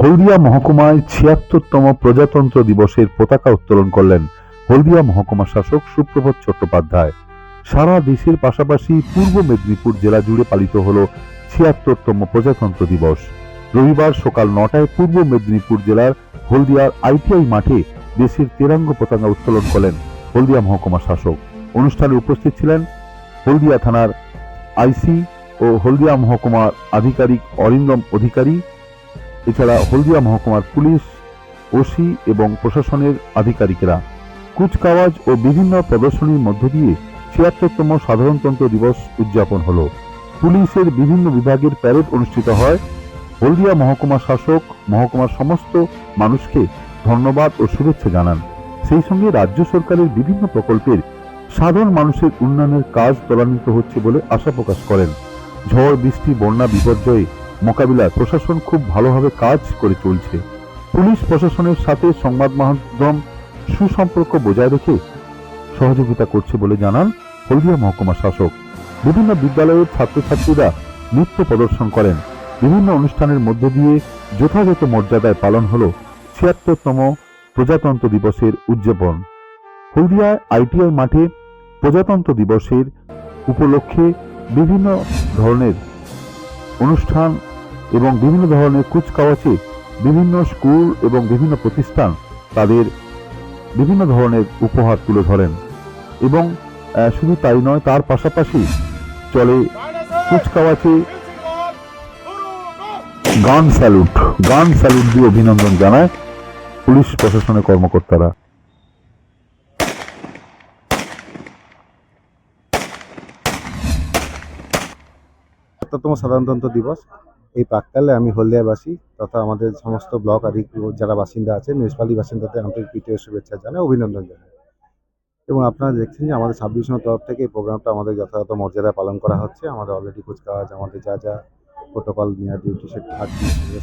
হলদিয়া মহকুমায় ছিয়াত্তরতম প্রজাতন্ত্র দিবসের পতাকা উত্তোলন করলেন হলদিয়া মহকুমা শাসক সুপ্রভাত চট্টোপাধ্যায়। সারা দেশের পাশাপাশি পূর্ব মেদিনীপুর জেলা জুড়ে পালিত হল ছিয়াত্তরতম প্রজাতন্ত্র দিবস। রবিবার সকাল নটায় পূর্ব মেদিনীপুর জেলার হলদিয়ার আইটিআই মাঠে দেশের তেরাঙ্গ পতাকা উত্তোলন করলেন হলদিয়া মহকুমা শাসক। অনুষ্ঠানে উপস্থিত ছিলেন হলদিয়া থানার আইসি ও হলদিয়া মহকুমার আধিকারিক অরিন্দম অধিকারী এছাড়া হলদিয়া মহকুমার পুলিশ, ওসি এবং প্রশাসনের আধিকারিকেরা কুচকাওয়াজ ও বিভিন্ন প্রদর্শনীর মধ্য দিয়ে ছিয়াত্তরতম সাধারণতন্ত্র দিবস উদযাপন হলো। পুলিশের বিভিন্ন বিভাগের প্যারেড অনুষ্ঠিত হয়। হলদিয়া মহকুমা শাসক, মহকুমার সমস্ত মানুষকে ধন্যবাদ ও শুভেচ্ছা জানান। সেই সঙ্গে রাজ্য সরকারের বিভিন্ন প্রকল্পের সাধারণ মানুষের উন্নয়নের কাজ ত্বরান্বিত হচ্ছে বলে আশা প্রকাশ করেন। ঝড়, বৃষ্টি, বন্যা, বিপর্যয়ে মোকাবিলায় প্রশাসন খুব ভালোভাবে কাজ করে চলছে। পুলিশ প্রশাসনের সাথে সংবাদ মাধ্যম সুসম্পর্ক বজায় রেখে সহযোগিতা করছে বলে জানান হলদিয়া মহকুমা শাসক। বিভিন্ন বিদ্যালয়ের ছাত্রছাত্রীরা নৃত্য প্রদর্শন করেন। বিভিন্ন অনুষ্ঠানের মধ্য দিয়ে যথাযথ মর্যাদায় পালন হলো ছিয়াত্তরতম প্রজাতন্ত্র দিবসের উদযাপন। হলদিয়ায় আইটিআই মাঠে প্রজাতন্ত্র দিবসের উপলক্ষে বিভিন্ন ধরনের অনুষ্ঠান এবং বিভিন্ন ধরনের কুচকাওয়াচে বিভিন্ন স্কুল এবং বিভিন্ন প্রতিষ্ঠান তাদের বিভিন্ন ধরনের উপহার তুলে ধরেন। এবং শুধু তাই নয়, তার পাশাপাশি চলে কুচকাওয়াচে গান স্যালুট গান স্যালুট দিয়ে অভিনন্দন জানায় পুলিশ প্রশাসনের কর্মকর্তারা। সত্তরতম সাধারণতন্ত্র দিবস। এই প্রাককালে আমি হলদিয়াবাসী তথা আমাদের সমস্ত ব্লক আধিক যারা বাসিন্দা আছে মিউনিসিপালিটি বাসিন্দাদের আন্তরিক প্রীতীয় শুভেচ্ছা জানাই, অভিনন্দন জানাই। এবং আপনারা দেখছেন যে আমাদের ছাব্বিশ জনের তরফ থেকে এই প্রোগ্রামটা আমাদের যথাযথ মর্যাদায় পালন করা হচ্ছে। আমাদের অলরেডি কুচকাওয়াজ আমাদের যা যা প্রোটোকল নেওয়ার ডিউটি সে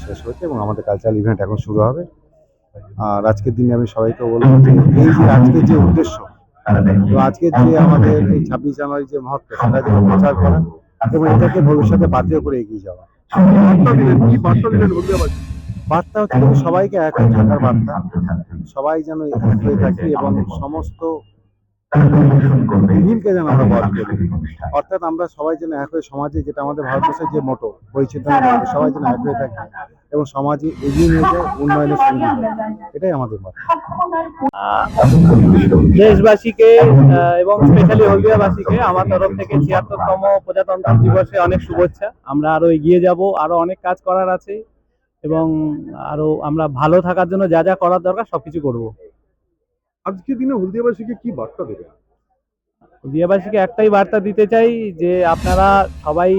শেষ হয়েছে এবং আমাদের কালচারাল ইভেন্ট এখন শুরু হবে। আর আজকের দিনে আমি সবাইকে বলব যে এই যে আজকের যে উদ্দেশ্য, তো আজকের যে আমাদের এই ছাব্বিশ জানুয়ারি যে মহত্ব, সেটা যে প্রচার করা এবং এটাকে ভবিষ্যতে বাতিল করে এগিয়ে যাওয়া। বার্তা হচ্ছে সবাইকে এক থাকার বার্তা। সবাই যেন এক হয়ে থাকি এবং সমস্ত বিহীনকে যেন আমরা বধ করি। অর্থাৎ আমরা সবাই যেন এক হয়ে সমাজে যেটা আমাদের ভারতবর্ষের যে মোটো বৈচিত্র্য সবাই যেন এক হয়ে থাকি এবং সমাজে এগিয়ে নিয়ে যায় উন্নয়নের সঙ্গে এটাই আমাদের বার্তা দেশবাসীকে আহ, এবং স্পেশালি হলদিয়াবাসীকে আমার তরফ থেকে ছিয়াত্তরতম প্রজাতন্ত্র দিবসে অনেক শুভেচ্ছা। আমরা আরও এগিয়ে যাব আরও অনেক কাজ করার আছে এবং আরও আমরা ভালো থাকার জন্য যা যা করার দরকার সবকিছু করব। আজকে দিনে হলদিয়াবাসীকে কি বার্তা দেবে হলদিয়াবাসীকে একটাই বার্তা দিতে চাই যে আপনারা সবাই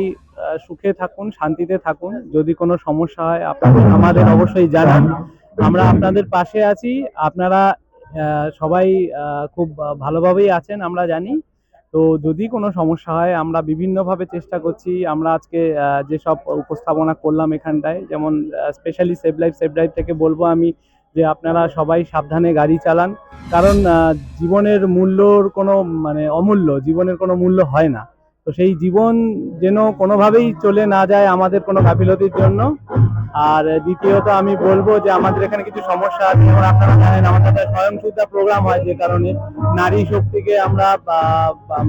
সুখে থাকুন, শান্তিতে থাকুন। যদি কোনো সমস্যা হয়, আপনারা আমাদের অবশ্যই জানান। আমরা আপনাদের পাশে আছি। আপনারা সবাই খুব ভালোভাবেই আছেন, আমরা জানি। তো যদি কোনো সমস্যা হয়, আমরা বিভিন্নভাবে চেষ্টা করছি। আমরা আজকে যেসব উপস্থাপনা করলাম এখানটায়, যেমন specially save life save drive থেকে বলব আমি। যে আপনারা সবাই সাবধানে গাড়ি চালান। কারণ জীবনের মূল্যর কোনো মানে অমূল্য, জীবনের কোনো মূল্য হয় না। তো সেই জীবন যেন কোনোভাবেই চলে না যায় আমাদের কোনো গাফিলতির জন্য। আর দ্বিতীয়ত আমি বলব যে আমাদের এখানে কিছু সমস্যা আছে। যেমন আপনারা জানেন, আমাদের স্বয়ংসুদ্ধা প্রোগ্রাম হয় যে কারণে নারী শক্তিকে আমরা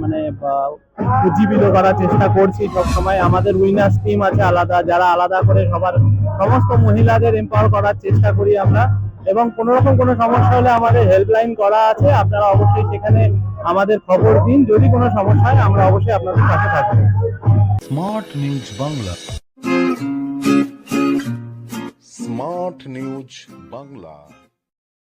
মানে উজ্জীবিত করার চেষ্টা করছি সবসময়। আমাদের উইনার্স টিম আছে আলাদা, যারা আলাদা করে সবার, সমস্ত মহিলাদের এম্পাওয়ার করার চেষ্টা করি আমরা। এবং কোনো রকম কোনো সমস্যা হলে আমাদের হেল্পলাইন করা আছে। আপনারা অবশ্যই সেখানে আমাদের খবর দিন। যদি কোনো সমস্যা হয়, আমরা অবশ্যই আপনাদের সাথে থাকব। Smart news Bangla smart news Bangla